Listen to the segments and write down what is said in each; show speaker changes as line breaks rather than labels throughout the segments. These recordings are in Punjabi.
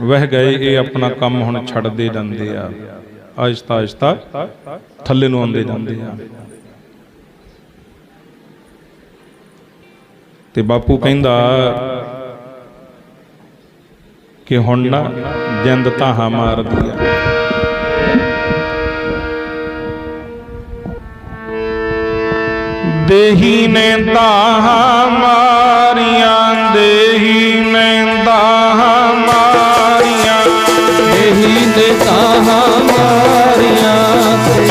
ਵਹਿ ਗਏ, ਇਹ ਆਪਣਾ ਕੰਮ ਹੁਣ ਛੱਡਦੇ ਜਾਂਦੇ ਆ। ਆਹਿਸਤਾ ਆਹਿਸਤਾ ਥੱਲੇ ਨੂੰ ਆਉਂਦੇ ਜਾਂਦੇ ਆ। ਤੇ ਬਾਪੂ ਕਹਿੰਦਾ ਕਿ ਹੁਣ ਨਾ ਜਿੰਦ ਤਾਹਾਂ ਮਾਰਦੀ ਆ ਦੇਹੀ ਨੇ ਤਾਹਾਂ
ਇਹੀ ਨੇ ਤਾਹਾਂ ਮਾਰੀਆਂ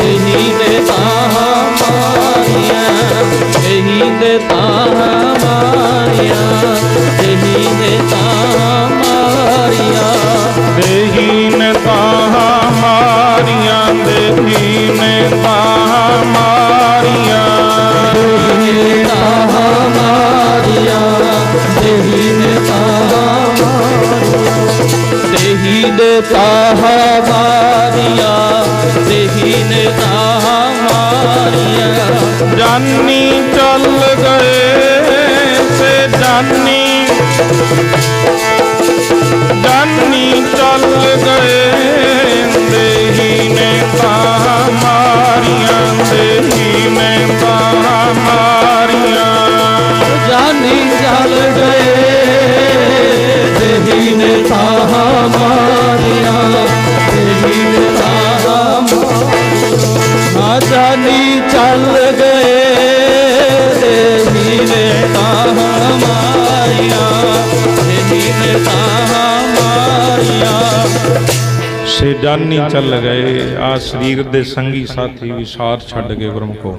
ਇਹੀ ਨੇ ਤਾਹਾਂ ਮਾਰੀਆਂ ਇਹੀ ਨੇ ਤਾਹਾਂ ਮਾਰੀਆਂ ਇਹੀ ਨੇ ਤਾਹਾਂ ਮਾਰੀਆਂ।
ਦੇਹੀ ਨੇ ਤਾਹਾਂ ਮਾਰੀਆਂ ਦੇਹੀ ਨੇ ਤਾਹਾਂ ਮਾਰੀਆਂ।
ਇਹੀ ਤਾਹਾਂ ਮਾਰੀਆਂ ਇਹੀ ਨੇ ਤਾਹਾਂ ਮਾਰੀਆਂ ਨੇ ਤਾਹਾਂ ਮਾਰੀਆਂ।
ਜਾਨੀ ਚੱਲ ਗਏ ਸੇ ਜਾਨੀ ਜਾਨੀ ਚੱਲ ਗਏ ਦੇਹੀ ਨੇ ਤਾਂ ਮਾਰੀਆਂ ਦੇਹੀ ਨੇ ਤਾਂ ਮਾਰੀਆਂ।
ਜਾਨੀ ਜਲ ਗਏ ਮਾਰੀਆਂ ਜਾਨੀ ਚੱਲ ਗਏ ਦੇਹੀ ਨੇ ਤਾਹਾਂ ਮਾਰੀਆਂ ਦੇਹੀ ਨੇ
ਸੇ ਜਾਨੀ ਚੱਲ ਗਏ ਆ ਸਰੀਰ ਦੇ ਸੰਗੀ ਸਾਥੀ ਵਿਸਾਰ ਛੱਡ ਕੇ ਗੁਰਮਖੋ